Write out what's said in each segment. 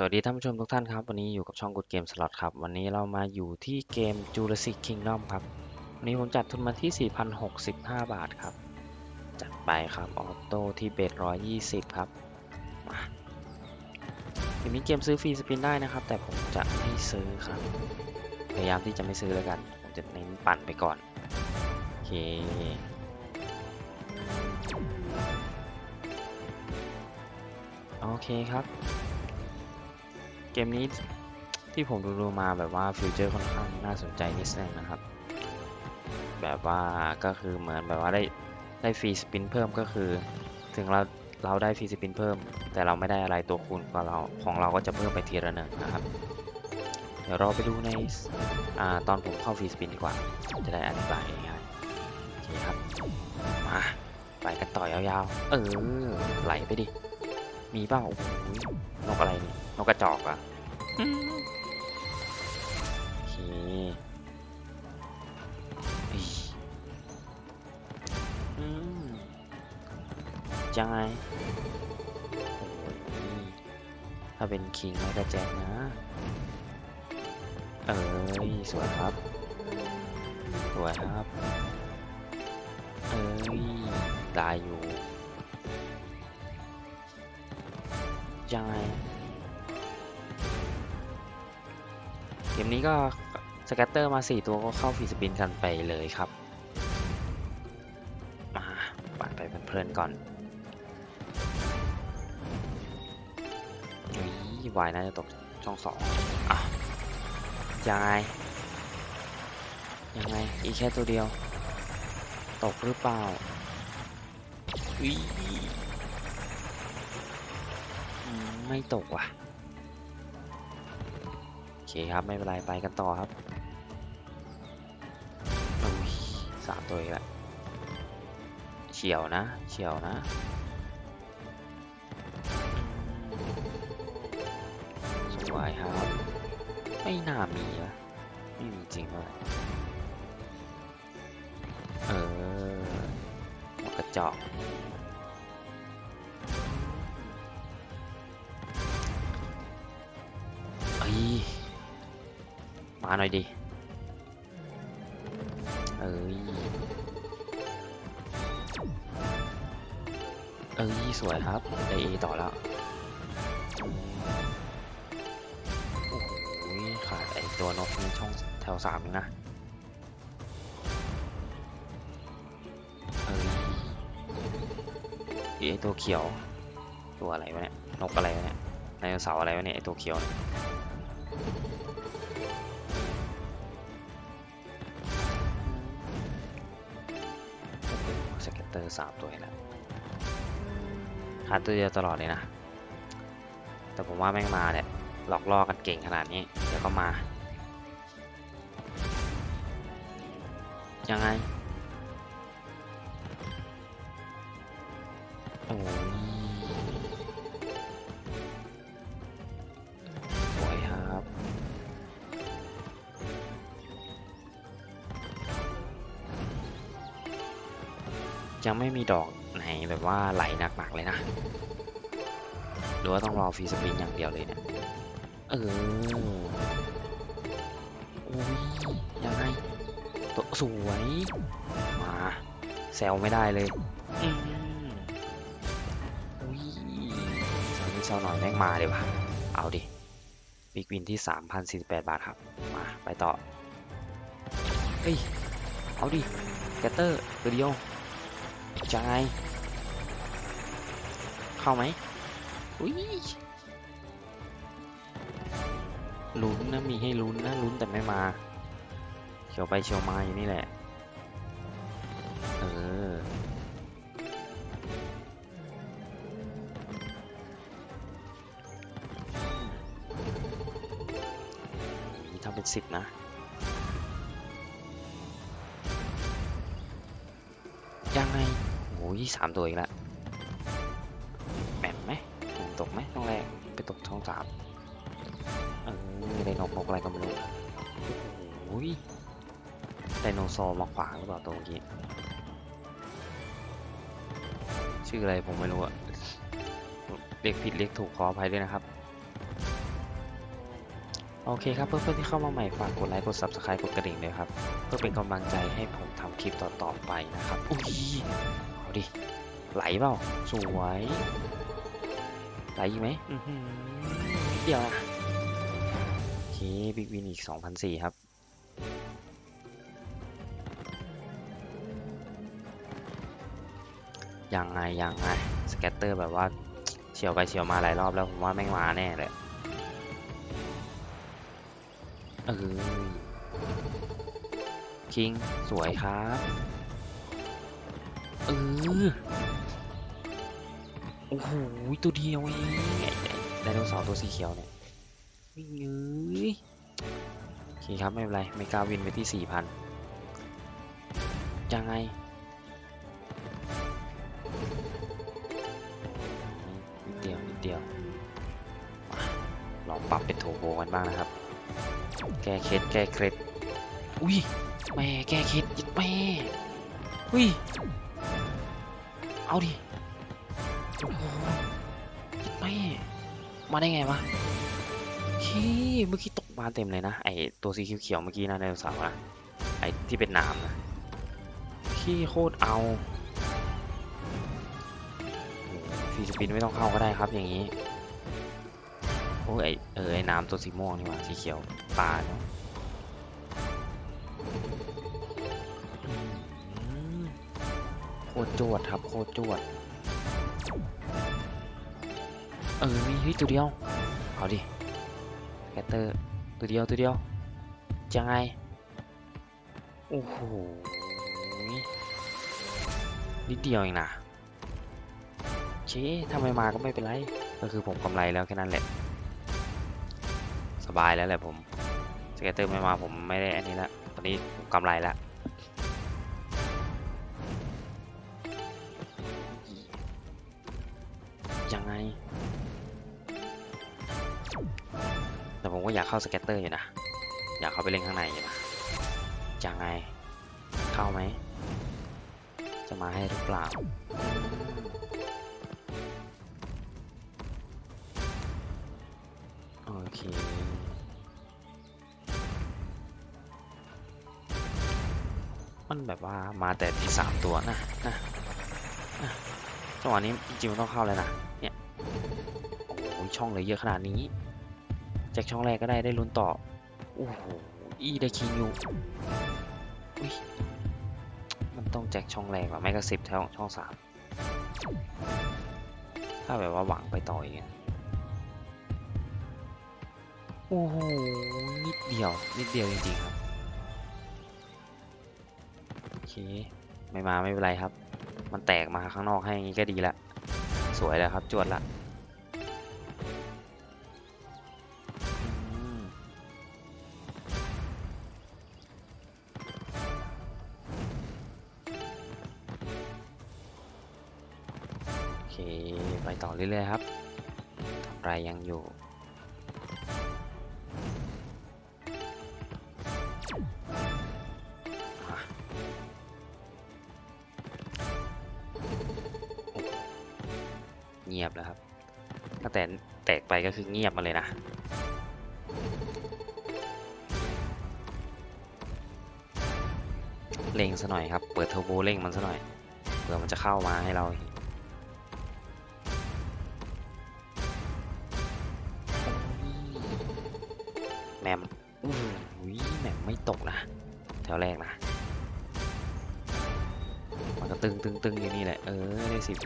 สวัสดีท่านผู้ชมทุกท่านครับ วันนี้อยู่กับช่องกดเกมสล็อตครับ วันนี้เรามาอยู่ที่เกม Jurassic Kingdom ครับ วันนี้ผมจัดทุนมาที่ 4,065 บาทครับ จัดไปครับออโต้ที่เบส120 ครับมาเกมนี้เกมซื้อฟรีสปินได้นะครับ แต่ผมจะไม่ซื้อครับ พยายามที่จะไม่ซื้อแล้วกันผมจะเน้นปั่นไปก่อน โอเคโอเคครับ เกมนี้ที่ผมดูๆมาแบบว่าฟิวเจอร์ค่อนข้างน่าสนใจนิดนึงนะครับ แบบว่าก็คือเหมือนแบบว่าได้ได้ฟรีสปินเพิ่มก็คือ ถึงเราเราได้ฟรีสปินเพิ่ม แต่เราไม่ได้อะไรตัวคูณของเราของเราก็จะเพิ่มไปทีละหนึ่งนะครับ เดี๋ยวเราไปดูในอาตอนผมเข้าฟรีสปินดีกว่า จะได้อธิบายง่ายๆโอเคครับมาไปกันต่อยาวๆ เออไหลไปดิ มีเปล่าโอ้โหนกอะไรนี่ นกกระจอกอะอืมโอเคอจังไงถ้าเป็นคิงแล้วก็แจ็คนะ เอ้ยสวยครับ สวยครับ เอ้ยได้อยู่ยังไง นี้ก็สแกตเตอร์มา 4 ตัวก็เข้าฟีสปินกันไปเลยครับ มาปั่นไปเพลินๆก่อนอุ้ยวายน่าจะตกช่องสองอะยังไงยังไง อีแค่ตัวเดียว ตกหรือเปล่าอุ้ยไม่ตกว่ะ เคครับไม่เป็นไรไปกันต่อครับสามตัวอีกแล้วเฉียวนะเฉียวนะสวยครับไม่น่ามีนะไม่มีจริงเลยเออกกระจอก มาหน่อยดิ เอ้ย เอ้ย สวยครับได้เอต่อแล้ว โอ้โหขาดไอตัวนกในช่องแถวสามนะ เอ้ยไอตัวเขียว ตัวอะไรวะเนี่ย นกอะไรวะเนี่ยไดโนเสาร์อะไรวะเนี่ยไอตัวเขียวเนี่ย อสามตัวแล้วหาตัวเดียวตลอดเลยนะ แต่ผมว่าแม่งมาเนี่ยหลอกล่อกันเก่งขนาดนี้เดี๋ยวก็มา ยังไง โอ้ย ยังไม่มีดอกไหนแบบว่าไหลหนักๆเลยนะ หรือว่าต้องรอฟรีสปินอย่างเดียวเลยเนี่ย เออโอ้ยยังไงตัวสวย มาแซวไม่ได้เลยอืมอุ้ยแซวนิดแซวหน่อยแม่งมาเลยว่ะ เอาดิบิ๊กวินที่ 3,048 บาทครับ มา ไปต่อ เฮ้ย เอาดิ แกตเตอร์ตัวเดียว จะไง เข้าไหมอุ้ยลุ้นนะมีให้ลุ้นนะลุ้นแต่ไม่มาเฉียวไปเฉียวมาอยู่นี่แหละ เออนี่ทำเป็นสิบนะ ยสามตัวอีกแล้วแหม่มไหมตกไหมต้องแรกไปตกช่องสามเออไดโนกนกอะไรก็ไม่รู้โอ้ยไดโนซอร์มาขวางหรือเปล่าตัวเมื่อกี้ชื่ออะไรผมไม่รู้อะเรียกผิดเรียกถูกขออภัยด้วยนะครับ โอเคครับเพื่อนๆที่เข้ามาใหม่ฝากกดไลค์กด subscribe กดกระดิ่งด้วยครับ เพื่อเป็นกำลังใจให้ผมทำคลิปต่อๆไปนะครับอุ้ย เอาดิ ไหลเปล่า สวย ไหลอีกไหมเดี๋ยวนะโอเคบิ๊กวินอีก2,004ครับยังไงยังไงสแกตเตอร์แบบว่าเฉียวไปเฉียวมาหลายรอบแล้วผมว่าแม่งมาแน่เลยเออคิงสวยครับ เออ โอ้โห ตัวเดียวเองไดโนเสาร์ตัวสีเขียวเนี่ยวิ่งเอ้ยโอเคครับ ไม่เป็นไร ไม่กล้าวินไปที่4,000ยังไงนิดเดียวนิดเดียวลองปรับเป็นโทโบกันบ้างนะครับ แก้เคล็ดแก้เคล็ดอุ้ยแม่แก้เคล็ดยิดแม่อุ้ย เอาดิโอ้โหยิดแม่มาได้ไงวะขี้เมื่อกี้ตกมาเต็มเลยนะ ไอตัวสีเขียวเมื่อกี้นะไดโนเสาร์นะ ไอที่เป็นนามนะขี้โคตรเอาฟีสปินไม่ต้องเข้าก็ได้ครับอย่างนี้ โอ้ยไอเออไอน้ำตัวสีม่วงนี่ว่าสีเขียวปลาเนาะ ตรจวดครับโคตรจวด เออมีเฮ้ยตัวเดียว เอาดิแกตเตอร์ตัวเดียวตัวเดียวจะไง โอ้โหนิดเดียวเองนะชถ้าไมมาก็ไม่เป็นไร ก็คือผมกำไรแล้วแค่นั้นแหละ สบายแล้วแหละผมสเก็ตเตอร์ไม่มาผมไม่ได้อันนี้ละตอนนี้ผมกำไรแล้ว ไง แต่ผมก็อยากเข้าสเก็ตเตอร์อยู่นะ อยากเข้าไปเล่นข้างในอยู่นะยังไง เข้าไหม จะมาให้หรือเปล่าโอเคมันแบบว่ามาแต่ที่สามตัวนะนะนะ จังหวะนี้จริงๆมันต้องเข้าเลยนะเนี่ยโอ้ช่องเลยเยอะขนาดนี้แจ็คช่องแรกก็ได้ได้ลุ้นต่อโอ้โหอีได้คิงอยู่มันต้องแจ็คช่องแรกว่ะไม่ก็สิบแถวช่องสามถ้าแบบว่าหวังไปต่ออีกอะโอ้โหนิดเดียวนิดเดียวจริงๆครับโอเคไม่มาไม่เป็นไรครับ มันแตกมาข้างนอกให้งนี้ก็ดีละ สวยแล้วครับจวดละโอเค ไปต่อเรื่อยๆครับ ทำไรยังอยู่ แต่แตกไปก็คือเงียบมาเลยนะ เร่งซะหน่อยครับ เปิดเทอร์โบเร่งมันซะหน่อย เผื่อมันจะเข้ามาให้เราแมมอู้หูยแมมไม่ตกนะ แถวแรกนะ มันก็ตึงตึงตึงอยู่นี่แหละ เออ ได้สิบ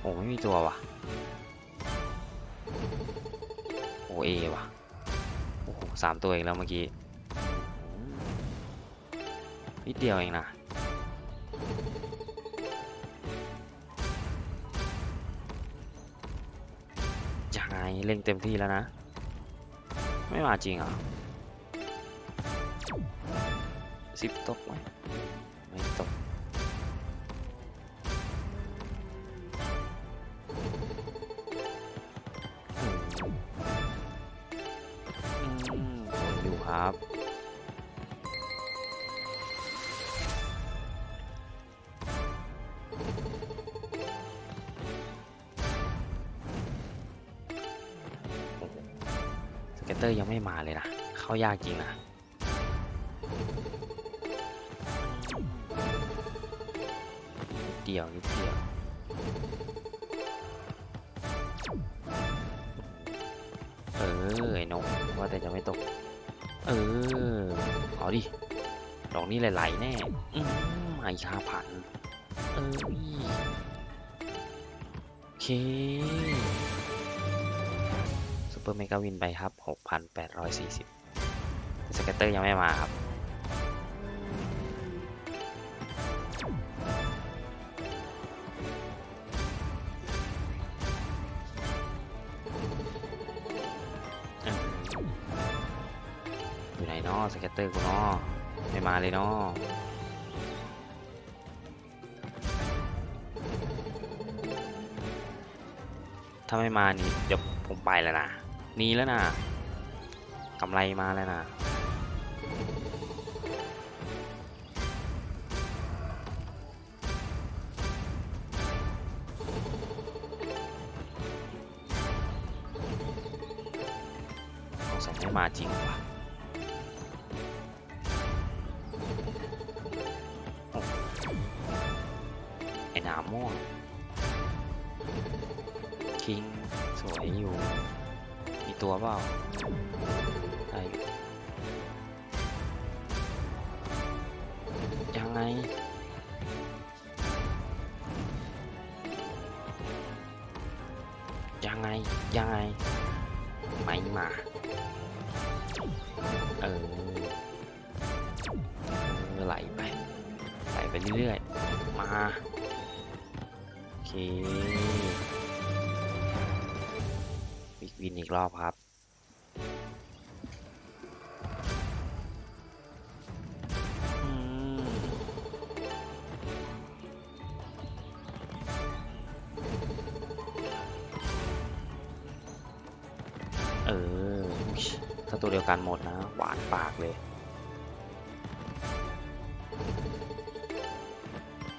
โอ้ไม่มีตัวว่ะ เอว่ะ โอ้โหสามตัวเองแล้วเมื่อกี้ นิดเดียวเองนะยังไงเล่งเต็มที่แล้วนะ ไม่มาจริงเหรอสิบตกไหมไม่ตก สเก็ตเตอร์ยังไม่มาเลยนะ เข้ายากจริงนะเดียวนิดเดียวเออไอ้นกว่าแต่จะไม่ตก เออ เอาดิ ดอกนี้ไหลๆแน่ อืมไอชาผัน เออโอเคซูเปอร์เมกาวินไปครับ 6,840สเกตเตอร์ยังไม่มาครับ สเก็ตเตอร์กูเนาะไม่มาเลยเนาะถ้าไม่มานี่เดี๋ยวผมไปแล้วนะนีแล้วนะกำไรมาแล้วนะสงสัยไม่มาจริงว่ะามม่วงคิงสวยอยู่ มีตัวเปล่าได้อยังไงยังไง ยังไง ไม่มา เออไหลไป ไหลไปเรื่อยๆ มา วิกวินอีกรอบครับอืมเอออุ๊ยถ้าตัวเดียวกันหมดนะ หวานปากเลย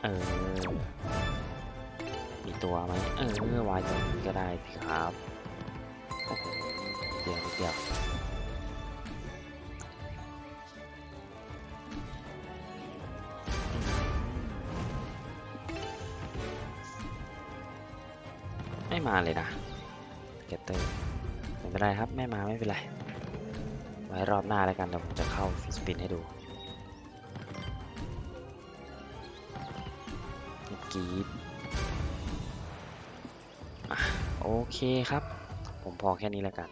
เออมี ตัวไหมเออวายตัวนี้ก็ได้สิครับโอ้โหเดี๋ยวเดี๋ยวไม่มาเลยนะเกตเตอร์ไม่เป็นไรครับ ไม่มาไม่เป็นไรไว้รอบหน้าแล้วกันเดี๋ยวผมจะเข้าฟิสปินให้ดูกรีด โอเคครับ ผมพอแค่นี้แล้วกัน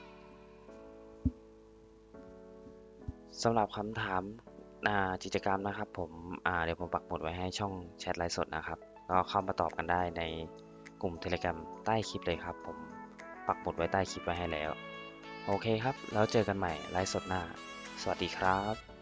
สำหรับคำถามกิจกรรมนะครับ ผมเดี๋ยวผมปักหมุดไว้ให้ช่องแชทไลฟ์สดนะครับก็เข้ามาตอบกันได้ในกลุ่ม Telegram ใต้คลิปเลยครับ ผมปักหมุดไว้ใต้คลิปไว้ให้แล้ว โอเคครับ แล้วเจอกันใหม่ไลฟ์สดหน้า สวัสดีครับ